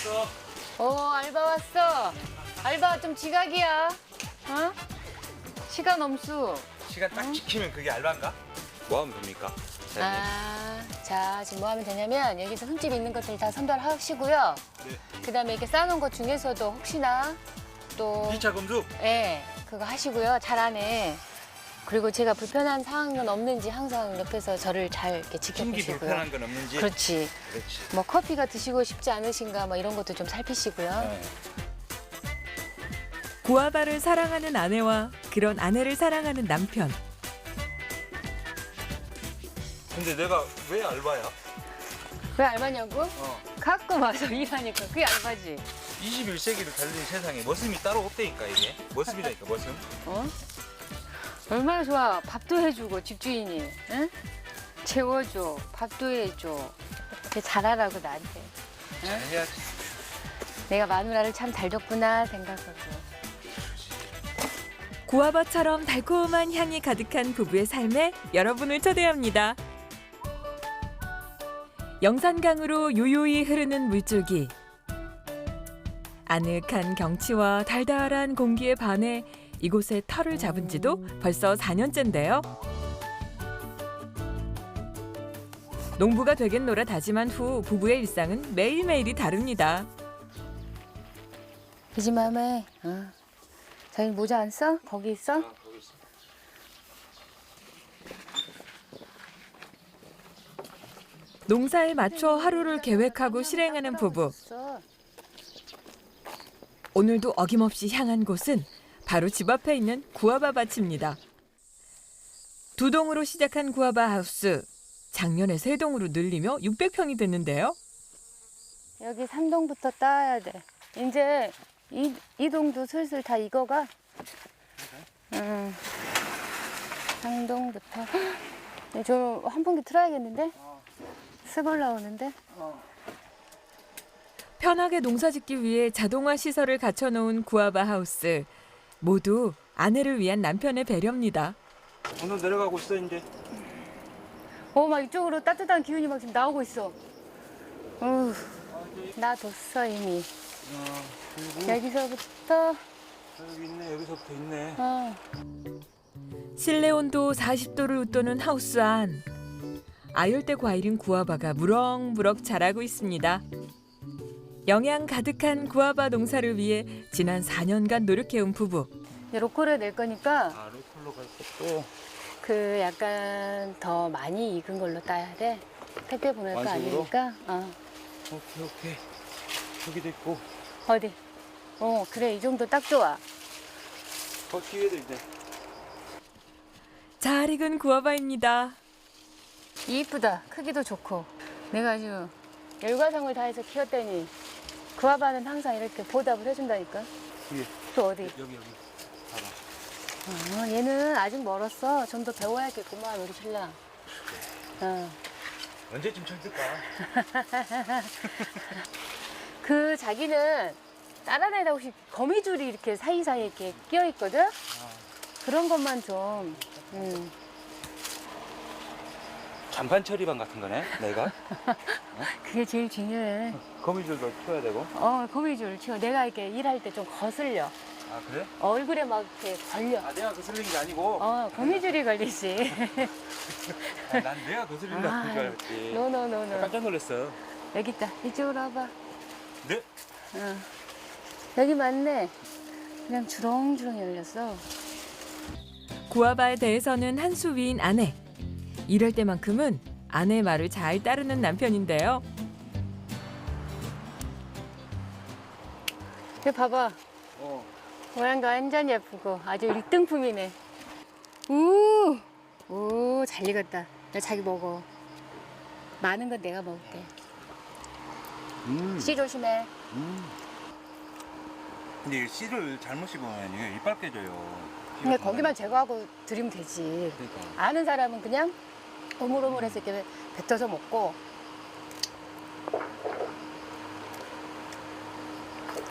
왔어. 어, 알바 왔어. 알바 좀 지각이야. 어? 시간 엄수. 시간 딱 지키면 그게 알바인가? 뭐 하면 됩니까? 사장님? 아, 자, 지금 뭐 하면 되냐면 여기서 흠집 있는 것들 다 선별하시고요. 네. 그다음에 이렇게 쌓아놓은 것 중에서도 혹시나 또 2차 검수. 예, 그거 하시고요. 잘안 해. 그리고 제가 불편한 상황은 없는지 항상 옆에서 저를 잘 이렇게 지켜보시고요. 불편한 건 없는지. 그렇지. 그렇지. 뭐 커피가 드시고 싶지 않으신가 뭐 이런 것도 좀 살피시고요. 네. 구아바를 사랑하는 아내와 그런 아내를 사랑하는 남편. 근데 내가 왜 알바야? 왜 알바냐고? 어. 가끔 와서 일하니까 그게 알바지. 21세기를 달린 세상에 머슴이 따로 없다니까 이게. 머슴이라니까 머슴. 어? 얼마나 좋아. 밥도 해주고 집주인이. 응? 재워줘. 밥도 해줘. 이렇게 잘하라고 나한테. 해야지. 내가 마누라를 참잘 뒀구나 생각하고. 구아바처럼 달콤한 향이 가득한 부부의 삶에 여러분을 초대합니다. 영산강으로 요요히 흐르는 물줄기. 아늑한 경치와 달달한 공기에 반해 이곳에 터를 잡은 지도 벌써 4년째인데요. 농부가 되겠노라 다짐한 후 부부의 일상은 매일매일이 다릅니다. 그지 맘에. 어. 자기 모자 안 써? 거기 있어? 농사에 맞춰 하루를 계획하고 실행하는 부부. 써. 오늘도 어김없이 향한 곳은 바로 집 앞에 있는 구아바 밭입니다. 두 동으로 시작한 구아바 하우스. 작년에 세 동으로 늘리며 600평이 됐는데요. 여기 삼동부터 따야 돼. 이제 이, 이 동도 슬슬 다 익어가. 응. 삼동부터 저 환풍기 틀어야겠는데? 습 올라오는데? 편하게 농사 짓기 위해 자동화 시설을 갖춰놓은 구아바 하우스. 모두 아내를 위한 남편의 배려입니다. 오늘 내려가고 있어 이제. 어, 막 이쪽으로 따뜻한 기운이 막 지금 나오고 있어. 어휴, 놔뒀어, 이미. 여기서부터, 여기 있네 여기서부터 있네. 어, 실내 온도 40도를 웃도는 하우스 안. 아열대 과일인 구아바가 무럭무럭 자라고 있습니다. 영양 가득한 구아바 농사를 위해 지난 4년간 노력해온 부부. 이제 로컬을 낼 거니까 아 로컬로 갈 것도. 그 약간 더 많이 익은 걸로 따야 돼. 택배 보낼 거? 아니니까. 어. 오케이 오케이. 여기도 있고. 어디? 어, 그래, 이 정도 딱 좋아. 더 뒤에도 있네. 잘 익은 구아바입니다. 이쁘다. 크기도 좋고. 내가 아주 열과성을 다해서 키웠더니 그 아바는 항상 이렇게 보답을 해준다니까. 뒤에 또 어디? 여기 여기. 봐봐. 어, 얘는 아직 멀었어. 좀 더 배워야겠구만, 우리 신랑. 어. 언제쯤 철들까? 그 자기는 다른 애다 혹시 거미줄이 이렇게 사이사이에 이렇게 끼어 있거든? 그런 것만 좀. 음. 잔반 처리반 같은 거네 내가. 그게 제일 중요해. 거미줄도 쳐야 되고. 어, 거미줄 치워. 내가 이렇게 일할 때 좀 거슬려. 아 그래? 얼굴에 막 이렇게 걸려. 아 내가 거슬린 게 아니고. 어, 거미줄이 걸리지. 아, 난 내가 거슬린다는 줄 알았지. 노노노노. 깜짝 놀랐어. 여기 있다. 이쪽으로 와봐. 네? 어. 여기 맞네. 그냥 주렁주렁 열렸어. 구아바에 대해서는 한 수 위인 아내. 이럴 때만큼은 아내의 말을 잘 따르는 남편인데요. 여기 봐봐. 어. 모양도 완전 예쁘고 아주 1등품이네. 우! 오, 잘 익었다. 나 자기 먹어. 많은 건 내가 먹을게. 음. 씨 조심해. 음. 근데 이 씨를 잘못 씹으면 이게 이빨 깨져요. 근데 거기만 제거하고 드리면 되지. 그러니까. 아는 사람은 그냥 오물오물해서 이렇게 뱉어서 먹고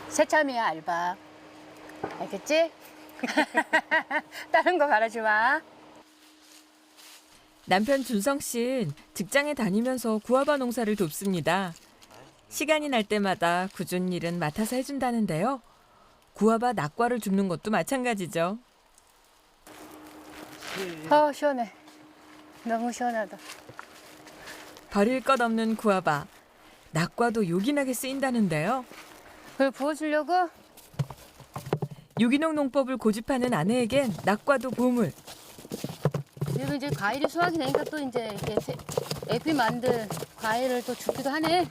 새참이야 알바 알겠지? 다른 거 바라지 마 남편 준성 씨는 직장에 다니면서 구아바 농사를 돕습니다. 시간이 날 때마다 굳은 일은 맡아서 해준다는데요. 구아바 낙과를 줍는 것도 마찬가지죠. 아 시원해. 너무 시원하다. 버릴 것 없는 구아바. 낙과도 요긴하게 쓰인다는데요. 그걸 부어주려고? 유기농 농법을 고집하는 아내에겐 낙과도 보물. 그리고 이제 과일이 수확이 되니까 또 이제 이렇게 세- 에피 만들 과일을 또 주기도 하네.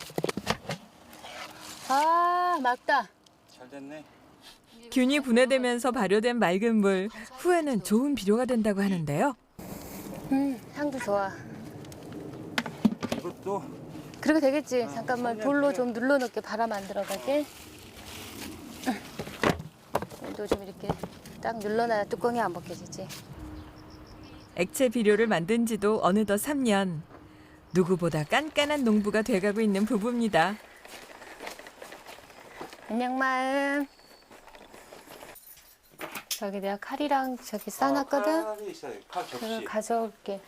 아 막다. 잘 됐네. 균이 분해되면서 발효된 맑은 물. 후에는 좋은 비료가 된다고 하는데요. 음 향도 좋아. 이것도 그렇게 되겠지. 잠깐만 돌로 좀 눌러 놓게 바람 안 들어가게. 또좀 이렇게 딱 눌러놔야 뚜껑이 안 벗겨지지. 액체 비료를 만든 지도 어느덧 3년. 누구보다 깐깐한 농부가 돼가고 있는 부부입니다. 안녕 마음. 저기 내가 칼이랑 저기 싸놨거든. 아, 칼이 있어요. 칼 그거 접시. 가져올게.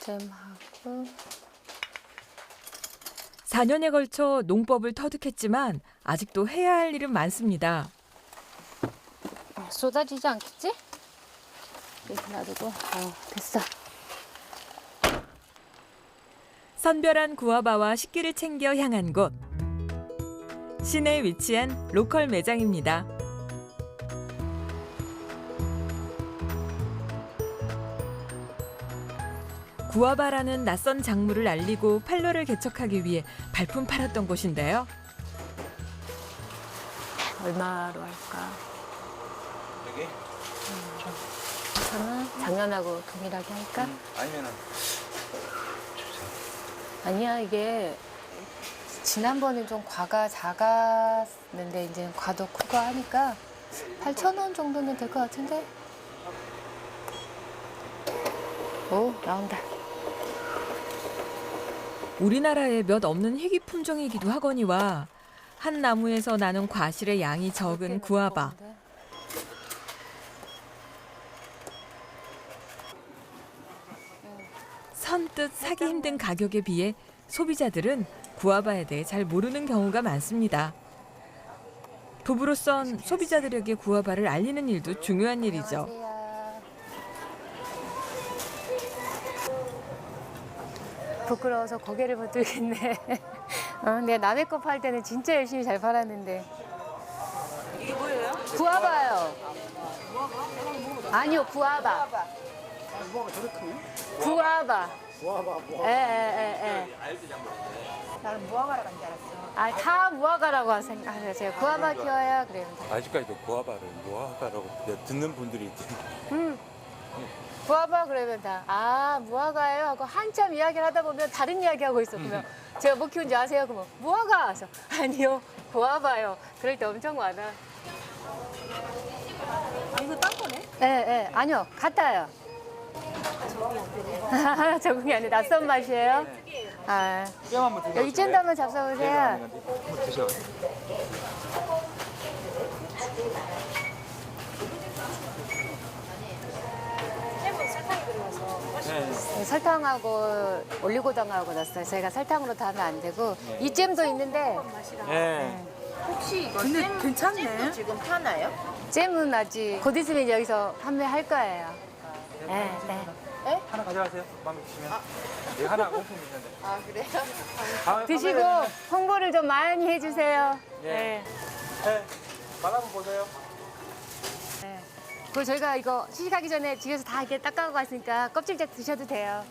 잼하고 4년에 걸쳐 농법을 터득했지만 아직도 해야 할 일은 많습니다. 쏟아지지 않겠지? 이렇게 놔두고 어, 됐어. 선별한 구아바와 식기를 챙겨 향한 곳. 시내에 위치한 로컬 매장입니다. 구아바라는 낯선 작물을 알리고 판로를 개척하기 위해 발품 팔았던 곳인데요. 얼마로 할까? 여기? 저는 작년하고 동일하게 할까? 아니면은 아니야 이게 지난번에 좀 과가 작았는데 이제 과도 크고 하니까 8,000원 정도는 될것 같은데. 오 나온다. 우리나라에 몇 없는 희귀 품종이기도 하거니와 한 나무에서 나는 과실의 양이 적은 구아바. 선뜻 사기 힘든 가격에 비해 소비자들은 구아바에 대해 잘 모르는 경우가 많습니다. 부부로선 소비자들에게 구아바를 알리는 일도 중요한 일이죠. 부끄러워서 고개를 못 들겠네. 어, 내가 남의 거 팔 때는 진짜 열심히 잘 팔았는데. 이게 뭐예요? 구아바요. 아니요, 구아바. 구아바. 구아바. 예, 예, 예, 예. 나는 무화과라 간줄 알았어. 아, 다 무화과라고 생각해요. 제가 구아바 키워야 그래요. 아직까지도 구아바를 무화과라고 듣는 분들이 있지. 음. 무화과 그러면 다, 아, 무화과예요? 하고 한참 이야기를 하다 보면 다른 이야기 하고 있어. 그러면 제가 뭐 키운지 아세요? 그러면 무화과. 그래서 아니요, 구아바요. 그럴 때 엄청 많아. 아, 이거 딴 거네? 예, 예. 아니요, 같아요. 적응이 안 돼. 낯선 맛이에요? 아, 한번. 여기 잼도 한번 잡숴보세요. 한번 드셔. 네. 네, 설탕하고 올리고당하고 넣었어요. 저희가 설탕으로 다 하면 안 되고. 이 잼도 있는데, 네. 혹시 이거 근데 괜찮네. 지금 파나요? 잼은 아직 곧 있으면 여기서 판매할 거예요. 네, 네. 하나 가져가세요. 마음에 드시면. 여기 하나 오픈 있는데. 아 그래요? 다음에 드시고 판매되면은- 홍보를 좀 많이 해주세요. 예. 네. 네. 맛 한번 보세요. 네. 그리고 저희가 이거 시식하기 전에 집에서 다 이렇게 닦아가고 왔으니까 껍질째 드셔도 돼요.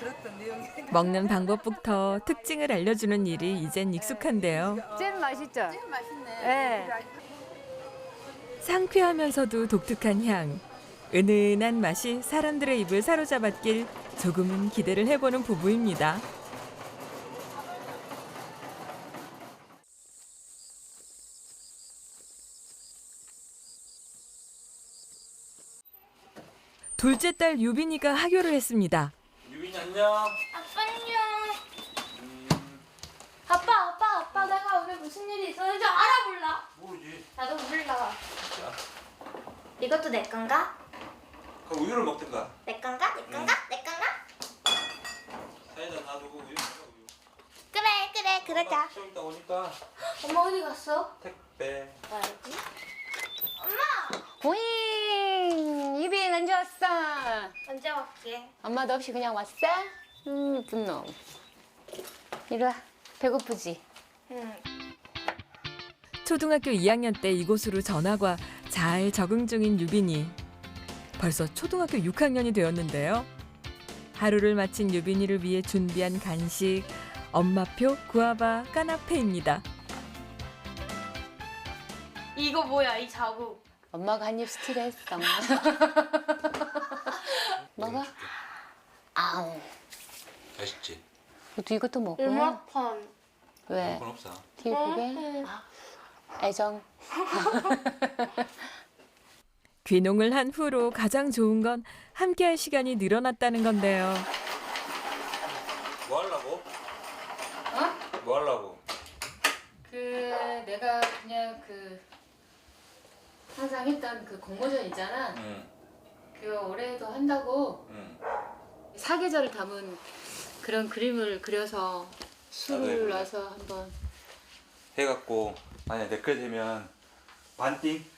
들었던 내용이. 먹는 방법부터 특징을 알려주는 일이 이젠 익숙한데요. 잼 맛있죠? 맛있네. 네. 상쾌하면서도 독특한 향, 은은한 맛이 사람들의 입을 사로잡았길 조금은 기대를 해보는 부부입니다. 둘째 딸 유빈이가 하교를 했습니다. 유빈이 안녕. 아빠 안녕. 아빠 아빠 아빠 내가 오늘 무슨 일이 있었는지 알아볼라. 모르지. 나도 몰라. 이것도 내 건가? 그 우유를 먹든가. 내 건가? 내 건가? 내 건가? 사이다 놔두고 우유 그래 그래 그러자. 좀 이따 오니까 엄마 어디 갔어? 택배. 가야지. 오잉 유빈 언제 왔어? 언제 올게? 엄마도 없이 그냥 왔어? 음 이쁜 놈 이리 와 배고프지? 응. 초등학교 2학년 때 이곳으로 전학 와 잘 적응 중인 유빈이 벌써 초등학교 6학년이 되었는데요. 하루를 마친 유빈이를 위해 준비한 간식 엄마표 구아바 까나페입니다. 이거 뭐야 이 자국? 엄마가 한 입 스틸 했어 먹어? 아우 맛있지? 너도 이것도 먹어 음악판. 왜? 그건 없어. TV 보게? 애정 귀농을 한 후로 가장 좋은 건 함께할 시간이 늘어났다는 건데요. 뭐 하려고? 어? 뭐 하려고? 그 내가 그냥 그 항상 했던 그 공모전 있잖아 응. 그거 올해도 한다고 응. 사계절을 담은 그런 그림을 그려서 술을. 놔서 한번 해갖고 만약 댓글 되면 반띵.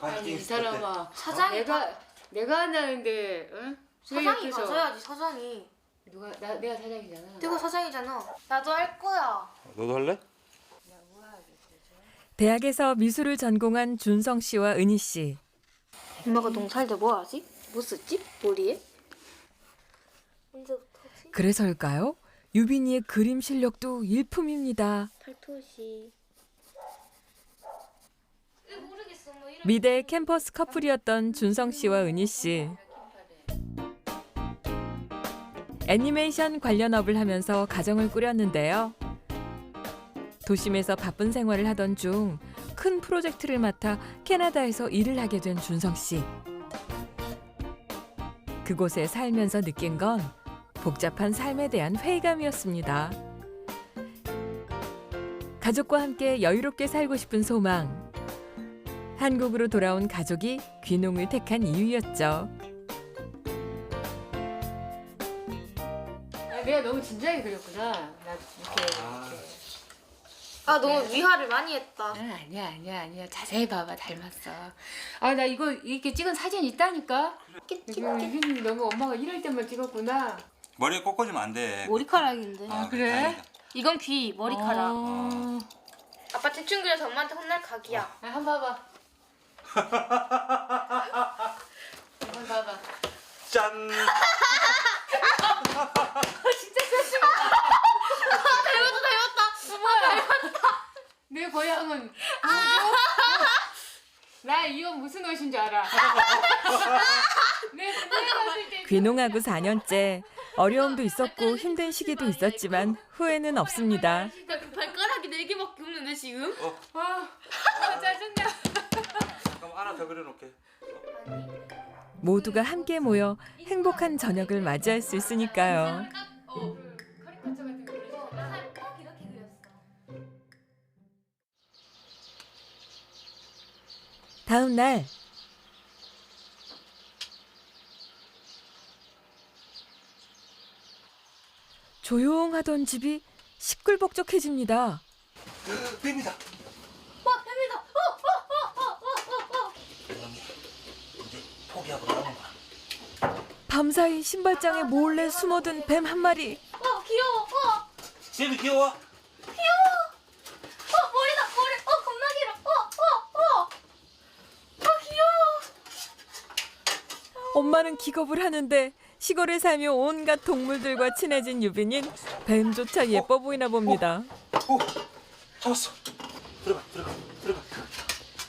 아니 이. 사람아 사장이 내가 내가 한다는데 응? 사장이 옆에서 가져야지 사장이. 누가 나 내가 사장이잖아 내가 사장이잖아. 나도 할 거야. 너도 할래? 대학에서 미술을 전공한 준성 씨와 은희 씨. 엄마가 농사할 때뭐 하지? 뭐 쓰지? 머리에? 언제부터지? 그래서일까요? 유빈이의 그림 실력도 일품입니다. 팔토시. 미대 캠퍼스 커플이었던 준성 씨와 은희 씨. 애니메이션 관련 업을 하면서 가정을 꾸렸는데요. 도심에서 바쁜 생활을 하던 중 큰 프로젝트를 맡아 캐나다에서 일을 하게 된 준성 씨. 그곳에 살면서 느낀 건 복잡한 삶에 대한 회의감이었습니다. 가족과 함께 여유롭게 살고 싶은 소망. 한국으로 돌아온 가족이 귀농을 택한 이유였죠. 아, 내가 너무 진지하게 그렸구나 나 이렇게 아, 아 너무 위화를 많이 했다. 아, 아니야 아니야 아니야 자세히 봐봐 닮았어 아 나 이거 이렇게 찍은 사진 있다니까 이거 유빈이 너무 엄마가 이럴 때만 찍었구나 머리에 꺾어주면 안 돼. 머리카락인데. 아, 그래? 다행이다. 이건 귀 머리카락. 어. 아빠 대충 그려서 엄마한테 혼날 각이야. 아, 한번 봐봐 한번 봐봐 짠. 닮았다 닮았다. 내 고향은? 나 이거 무슨 옷인 줄 알아 내 군대 갔을 때 귀농하고 4년째 어려움도 있었고 힘든 시기도 있었지만 후회는 없습니다. 나그 발가락이 네 개밖에 없는데 지금? 아, 아 짜증나 그럼 하나 더 그려놓게. 모두가 함께 모여 행복한 저녁을 맞이할 수 있으니까요. 어, 그. 다음 날 조용하던 집이 시끌벅적해집니다. 뱀이다. 와 뱀이다. 어, 어, 어, 어, 어, 어. 이제 포기하고 나오는 거야. 밤사이 신발장에 몰래 숨어든 뱀 한 마리. 어 귀여워. 어, 뱀이 귀여워. 귀여워. 어 머리다 머리. 어 겁나 길어. 어, 어, 어. 어 귀여워. 엄마는 기겁을 하는데 시골에 살며 온갖 동물들과 친해진 유빈인 뱀조차 예뻐 보이나 봅니다. 오, 잡았어. 들어가, 들어가, 들어가.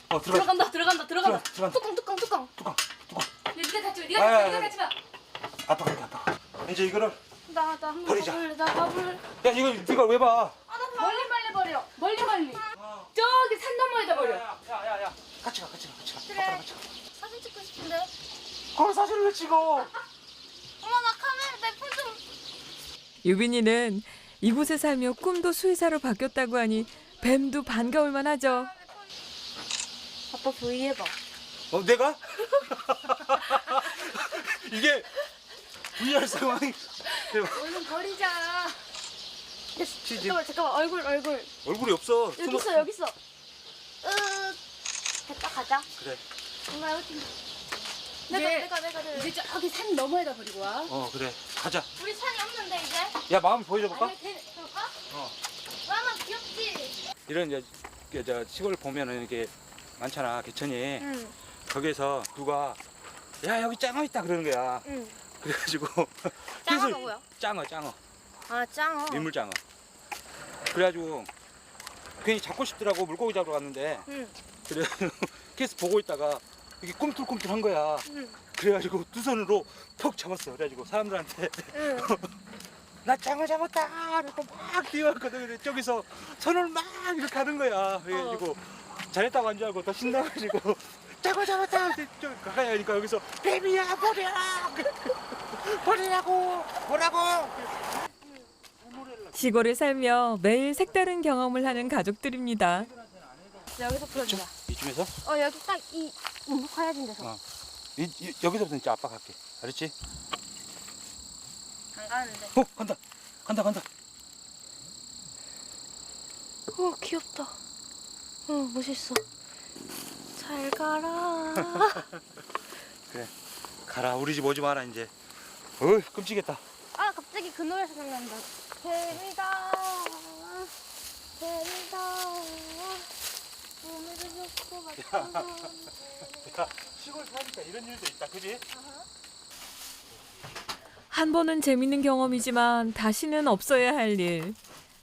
어, 들어가. 들어간다 들어간다 들어간다. 들어간다. 뚜껑 뚜껑 뚜껑. 뚜껑, 뚜껑. 네가 같이 마 아, 네가 아, 같이 마 네가 아. 같이 마 아빠 그렇게 아빠. 이제 이거를 나 나 한번 버리자. 가볼래. 나 가볼래. 야 이거 이걸 왜 봐? 멀리 멀리 버려 멀리 멀리 저기 산 너머에다 버려 야야야. 같이 가, 같이 가, 같이 가. 그래. 아빠랑 같이 가. 사진 찍고 싶은데. 그걸 사진을 왜 찍어? 엄마 나 카메라 내 폰 좀. 유빈이는 이곳에 살며 꿈도 수의사로 바뀌었다고 하니 뱀도 반가울 만 하죠. 아빠 V 해봐. 어 내가? 이게 VR 상황이 얼른 버리자. 치즈. 잠깐만 잠깐만 얼굴 얼굴 얼굴이 없어. 여기 숨어- 있어 여기 있어. 으 됐다 가자. 그래. 엄마 여기. 내가 이제- 내가 내가 내가. 이제 저기 산 너머에다 버리고 와. 어 그래. 가자. 우리 산이 없는데 이제. 야 마음 보여줘 볼까? 아니? 어. 마마 귀엽지. 이런 이제 그저 시골 보면은 이게 많잖아 개천이. 응 거기에서 누가 야 여기 짱어 있다 그러는 거야. 응. 그래가지고 짱어가 계속- 뭐야? 짱어 짱어 아 짱어. 민물짱어. 그래가지고 괜히 잡고 싶더라고 물고기 잡으러 갔는데 응. 그래가지고 계속 보고 있다가 이게 꿈틀꿈틀 한 거야. 응. 그래가지고 두 손으로 톡 잡았어. 그래가지고 사람들한테 응. 나 짱어 잡았다. 이러고 막 뛰어왔거든. 그래 저기서 손을 막 이렇게 하는 거야. 그래가지고 잘했다고 한 줄 알고 더 신나가지고 짱어 잡았다. 근데 좀 가까이 하니까 여기서 베비야 버려. 버리라고 뭐라고. 시골에 살며 매일 색다른 경험을 하는 가족들입니다. 여기서 풀어주자. 이쯤에서 어 여기 딱이 음, 화야진 데서. 어. 이, 이, 여기서부터 진짜 아빠 갈게. 알았지? 안 가는데. 어 간다 간다 간다. 어 귀엽다. 어 멋있어. 잘 가라. 그래 가라 우리 집 오지 마라 이제. 어이 끔찍했다. 아 갑자기 그 노래 생각난다. 재미다. 재미다. 오늘도 좋고. 야, 시골 사니까 이런 일도 있다, 그지? 한 번은 재밌는 경험이지만 다시는 없어야 할 일.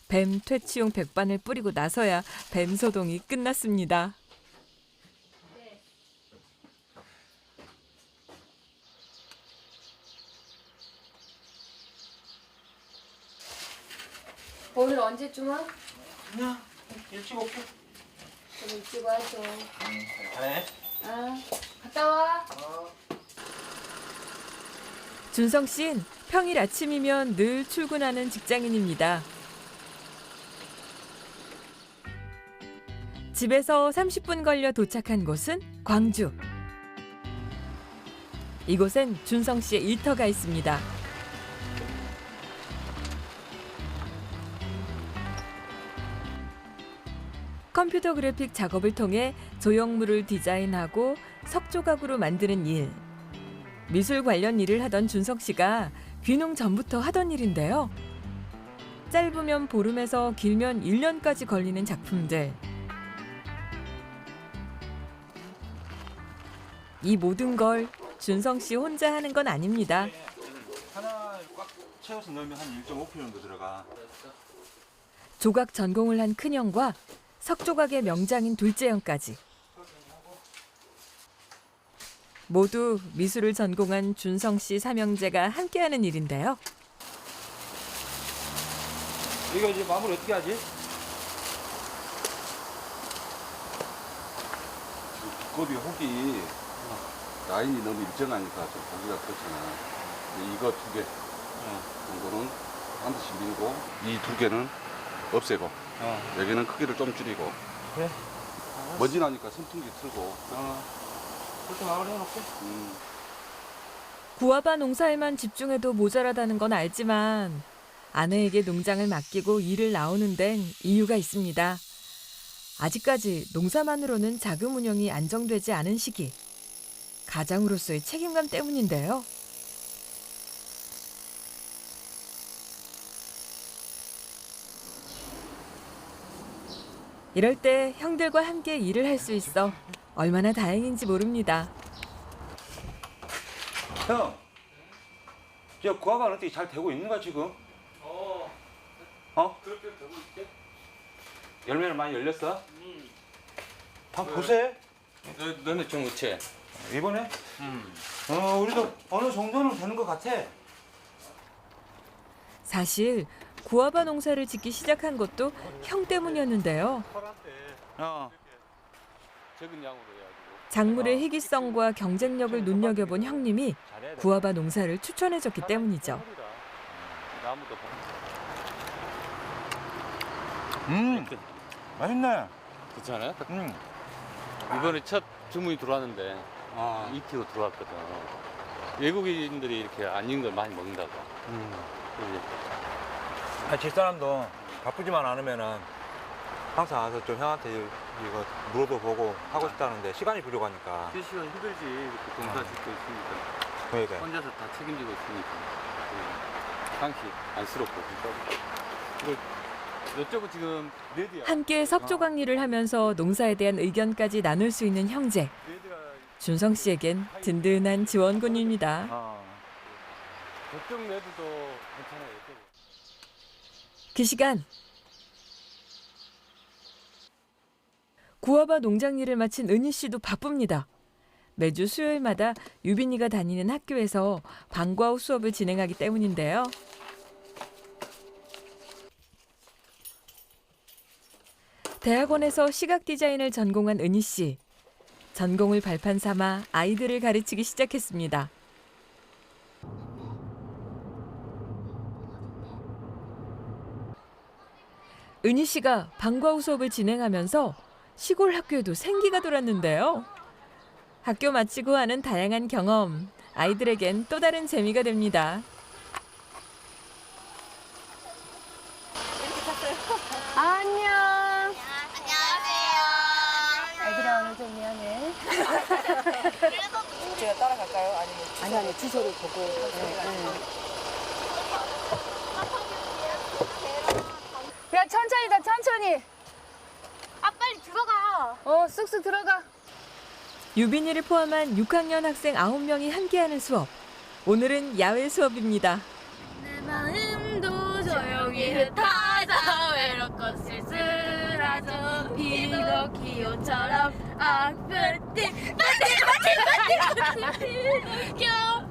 뱀 퇴치용 백반을 뿌리고 나서야 뱀 소동이 끝났습니다. 언제쯤 와? 그냥 일찍 올게. 좀 일찍 와줘. 잘해. 아, 갔다 와. 준성 씨는 평일 아침이면 늘 출근하는 직장인입니다. 집에서 30분 걸려 도착한 곳은 광주. 이곳엔 준성 씨의 일터가 있습니다. 컴퓨터 그래픽 작업을 통해 조형물을 디자인하고 석조각으로 만드는 일. 미술 관련 일을 하던 준석 씨가 귀농 전부터 하던 일인데요. 짧으면 보름에서 길면 1년까지 걸리는 작품들. 이 모든 걸 준성 씨 혼자 하는 건 아닙니다. 하나 꽉 채워서 넣으면 한 1.5kg 정도 들어가. 조각 전공을 한 큰형과 석조각의 명장인 둘째 형까지. 모두 미술을 전공한 준성 씨 삼형제가 함께하는 일인데요. 이거 이제 마무리 어떻게 하지? 두꺼비 혹이 라인이 너무 일정하니까 좀 보기가 그렇잖아. 근데 이거 두개 정도는 반드시 밀고 이 두 개는 없애고 어. 여기는 크기를 좀 줄이고 그래. 먼지 나니까 선풍기 틀고 어. 그렇게 마무리 해놓게. 음, 구아바 농사에만 집중해도 모자라다는 건 알지만 아내에게 농장을 맡기고 일을 나오는 데는 이유가 있습니다. 아직까지 농사만으로는 자금 운영이 안정되지 않은 시기. 가장으로서의 책임감 때문인데요. 이럴 때 형들과 함께 일을 할 수 있어 얼마나 다행인지 모릅니다. 형. 저 구화가 어떻게 잘 되고 있는 거야 지금? 어. 어? 그렇게 되고 있대. 열매는 많이 열렸어? 음. 한번 보세. 너, 너네 좀 어째? 이번에? 어, 우리도 어느 정도는 되는 것 같아. 사실 구아바 농사를 짓기 시작한 것도 형 때문이었는데요. 어. 작물의 희귀성과 경쟁력을 눈여겨본 형님이. 구아바 농사를 추천해줬기 때문이죠. 나무도 음. 맛있네. 괜찮아요? 음. 이번에 첫 주문이 들어왔는데 아. 2kg 들어왔거든. 외국인들이 이렇게 안 익은 걸 많이 먹는다고. 아, 집사람도 바쁘지만 않으면은 항상 와서 좀 형한테 이거 물어도 보고 하고 싶다는데 시간이 부족하니까. 실시간 힘들지. 이렇게 공사 아. 짓고 있으니까. 그러니까. 혼자서 다 책임지고 있으니까. 그 당시 안쓰럽고 진짜. 이걸 이쪽은 지금 레드야. 함께 석조광 일을 하면서 농사에 대한 의견까지 나눌 수 있는 형제. 준성 씨에겐 든든한 지원군입니다. 어. 저쪽 레드도 괜찮아요. 이쪽은. 그 시간 구아바 농장 일을 마친 은희 씨도 바쁩니다. 매주 수요일마다 유빈이가 다니는 학교에서 방과 후 수업을 진행하기 때문인데요. 대학원에서 시각 디자인을 전공한 은희 씨. 전공을 발판 삼아 아이들을 가르치기 시작했습니다. 은희 씨가 방과 후 수업을 진행하면서 시골 학교에도 생기가 돌았는데요. 학교 마치고 하는 다양한 경험, 아이들에겐 또 다른 재미가 됩니다. 안녕. 안녕하세요. 애들아 오늘 좀 미안해. 제가 따라갈까요? 아니면 아니 아니 주소를 보고. 네, 네. 야 천천히다 천천히. 아 빨리 들어가. 어 쑥쑥 들어가. 유빈이를 포함한 6학년 학생 9명이 함께하는 수업. 오늘은 야외 수업입니다. 내 마음도 조용히 흩어져 외롭고 쓸쓸하죠 피노키오처럼 아프티 빠티 빠티 빠티 빠티 피노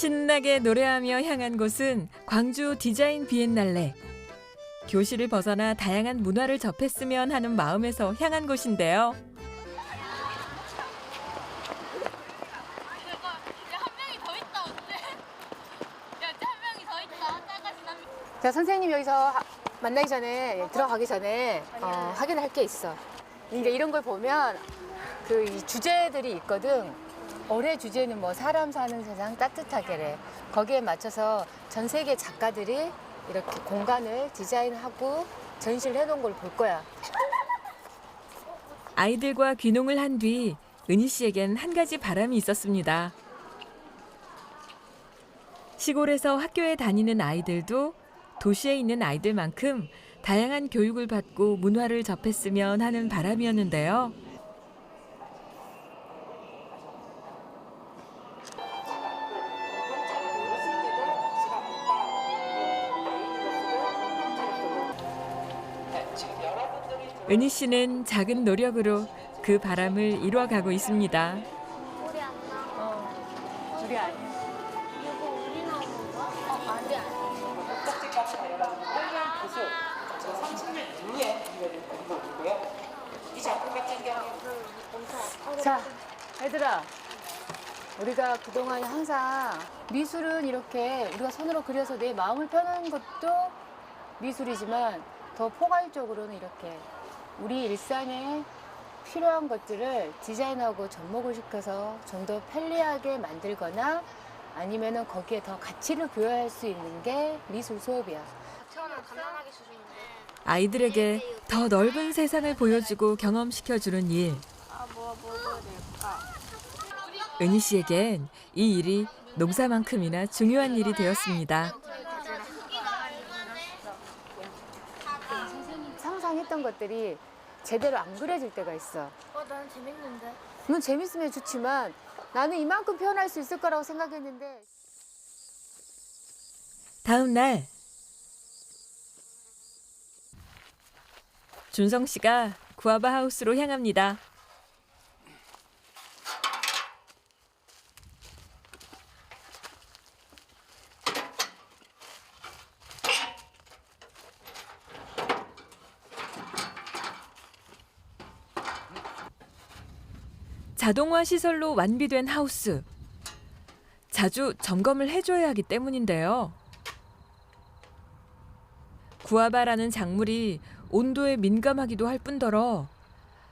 신나게 노래하며 향한 곳은 광주 디자인 비엔날레. 교실을 벗어나 다양한 문화를 접했으면 하는 마음에서 향한 곳인데요. 자 선생님 여기서 하- 만나기 전에 들어가기 전에 어, 확인할 게 있어. 이제 이런 걸 보면 그이 주제들이 있거든. 올해 주제는 뭐 사람 사는 세상 따뜻하게래. 거기에 맞춰서 전 세계 작가들이 이렇게 공간을 디자인하고 전시를 해놓은 걸 볼 거야. 아이들과 귀농을 한 뒤 은희 씨에겐 한 가지 바람이 있었습니다. 시골에서 학교에 다니는 아이들도 도시에 있는 아이들만큼 다양한 교육을 받고 문화를 접했으면 하는 바람이었는데요. 은희 씨는 작은 노력으로 그 바람을 이뤄가고 있습니다. 우리 안 나와. 우리 아니야. 이거 우리 나오는 거야? 어 아니 아니. 자, 얘들아. 우리가 그동안 항상 미술은 이렇게 우리가 손으로 그려서 내 마음을 표현하는 것도 미술이지만 더 포괄적으로는 이렇게 우리 일상에 필요한 것들을 디자인하고 접목을 시켜서 좀 더 편리하게 만들거나 아니면은 거기에 더 가치를 부여할 수 있는 게 미술 수업이야. 아이들에게 더 넓은 세상을 보여주고 경험시켜 주는 일. 아뭐 먹어야 될까? 은희 씨에겐 이 일이 농사만큼이나 중요한 일이 되었습니다. 상상했던 것들이 제대로 안 그려질 때가 있어. 어, 난 재밌는데. 넌 재밌으면 좋지만 나는 이만큼 표현할 수 있을 거라고 생각했는데 다음 날 준성 씨가 구아바 하우스로 향합니다. 자동화 시설로 완비된 하우스. 자주 점검을 해줘야 하기 때문인데요. 구아바라는 작물이 온도에 민감하기도 할 뿐더러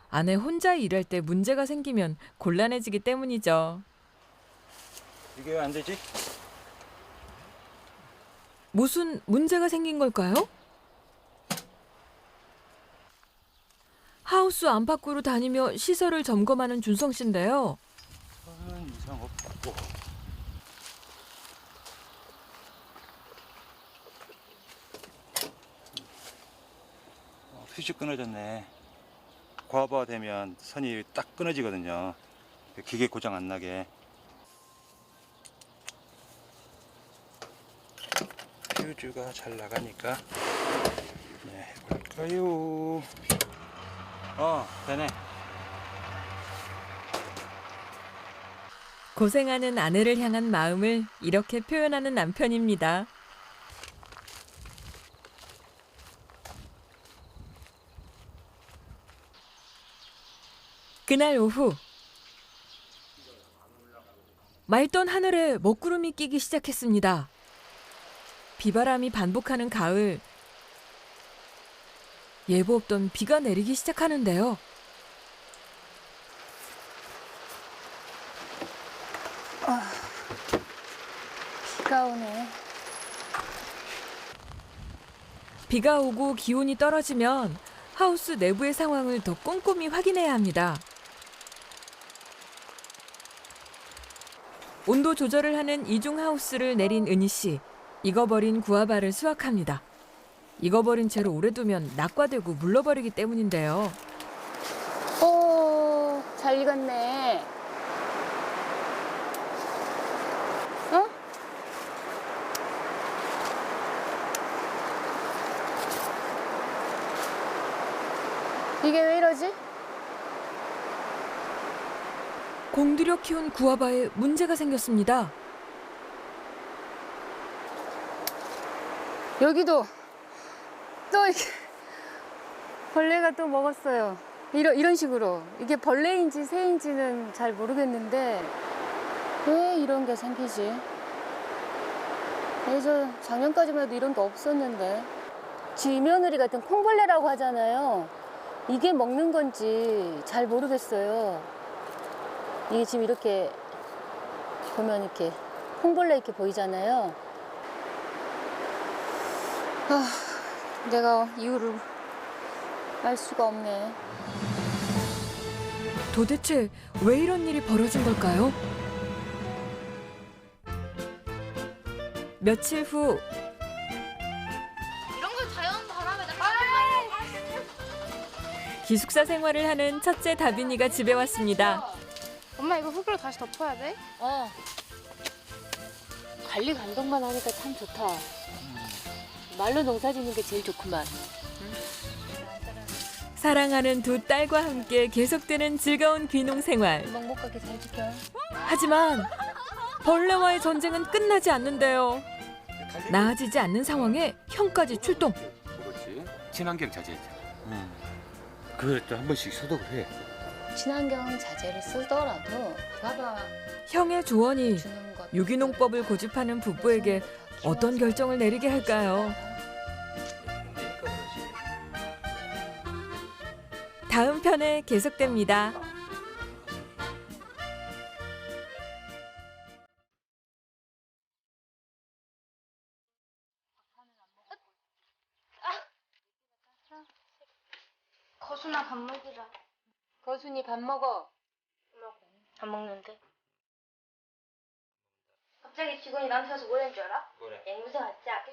아내 혼자 일할 때 문제가 생기면 곤란해지기 때문이죠. 이게 왜 안 되지? 무슨 문제가 생긴 걸까요? 하우스 안팎으로 다니며 시설을 점검하는 준성 씨인데요. 큰 이상 없고. 어, 퓨즈 끊어졌네. 과부하 되면 선이 딱 끊어지거든요. 기계 고장 안 나게. 퓨즈가 잘 나가니까. 네, 해볼까요? 어, 되네. 고생하는 아내를 향한 마음을 이렇게 표현하는 남편입니다. 그날 오후 맑던 하늘에 먹구름이 끼기 시작했습니다. 비바람이 반복하는 가을 예보 없던 비가 내리기 시작하는데요. 비가 오네. 비가 오고 기온이 떨어지면 하우스 내부의 상황을 더 꼼꼼히 확인해야 합니다. 온도 조절을 하는 이중 하우스를 내린 은희 씨. 익어버린 구아바를 수확합니다. 익어버린 채로 오래 두면 낙과되고 물러버리기 때문인데요. 오, 잘 익었네. 어? 이게 왜 이러지? 공들여 키운 구아바에 문제가 생겼습니다. 여기도 또 이렇게 벌레가 또 먹었어요. 이런 이런 식으로 이게 벌레인지 새인지는 잘 모르겠는데 왜 이런 게 생기지? 그래서 작년까지만 해도 이런 게 없었는데 쥐며느리 같은 콩벌레라고 하잖아요. 이게 먹는 건지 잘 모르겠어요. 이게 지금 이렇게 보면 이렇게 콩벌레 이렇게 보이잖아요. 아, 내가 이유를 알 수가 없네. 도대체 왜 이런 일이 벌어진 걸까요? 며칠 후 이런 걸 자연 바람에 나. 기숙사 생활을 하는 첫째 다빈이가 집에 왔습니다. 엄마 이거 흙으로 다시 덮어야 돼? 어. 관리 감독만 하니까 참 좋다. 말로 농사 짓는 게 제일 좋구만. 사랑하는 두 딸과 함께 계속되는 즐거운 귀농 생활. 가게 잘 지켜. 하지만 벌레와의 전쟁은 끝나지 않는데요. 나아지지 않는 상황에 형까지 출동. 그렇지. 친환경 자재잖아. 음. 그걸 또 한 번씩 소독을 해. 친환경 자재를 쓰더라도 봐봐 형의 조언이 주는 것. 유기농법을 고집하는 부부에게 어떤 결정을 내리게 할까요? 다음 편에 계속됩니다. 거수나 밥 먹이라. 거순이 밥 먹어. 안 먹는데. 갑자기 직원이 나한테 와서 뭐라는 줄 알아? 뭐래? 앵무새 같지? 아까